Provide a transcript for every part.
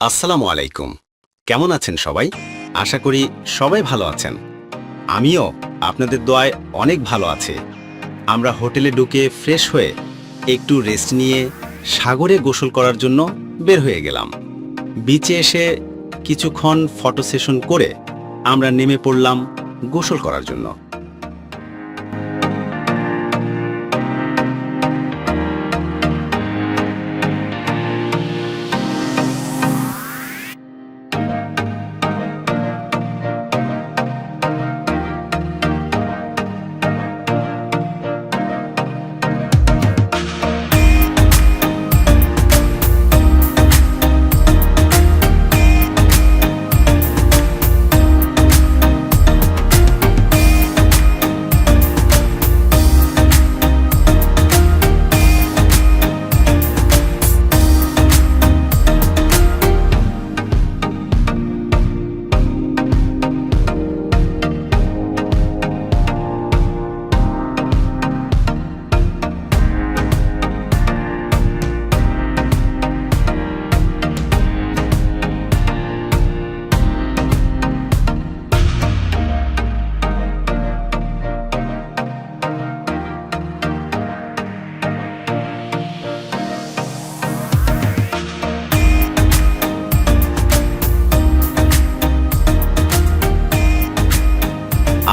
আসসালামু আলাইকুম। কেমন আছেন সবাই? আশা করি সবাই ভালো আছেন। আমিও আপনাদের দোয়ায় অনেক ভালো আছে। আমরা হোটেলে ঢুকে ফ্রেশ হয়ে একটু রেস্ট নিয়ে সাগরে গোসল করার জন্য বের হয়ে গেলাম। বিচে এসে কিছুক্ষণ ফটো সেশন করে আমরা নেমে পড়লাম গোসল করার জন্য।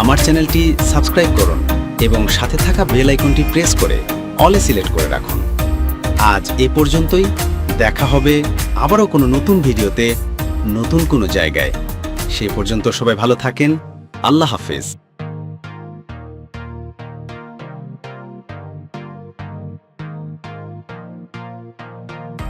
আমার চ্যানেলটি সাবস্ক্রাইব করুন এবং সাথে থাকা বেল আইকনটি প্রেস করে অলে সিলেক্ট করে রাখুন। আজ এ পর্যন্তই। দেখা হবে আবারও কোনো নতুন ভিডিওতে, নতুন কোনো জায়গায়। সে পর্যন্ত সবাই ভালো থাকেন। আল্লাহ হাফেজ।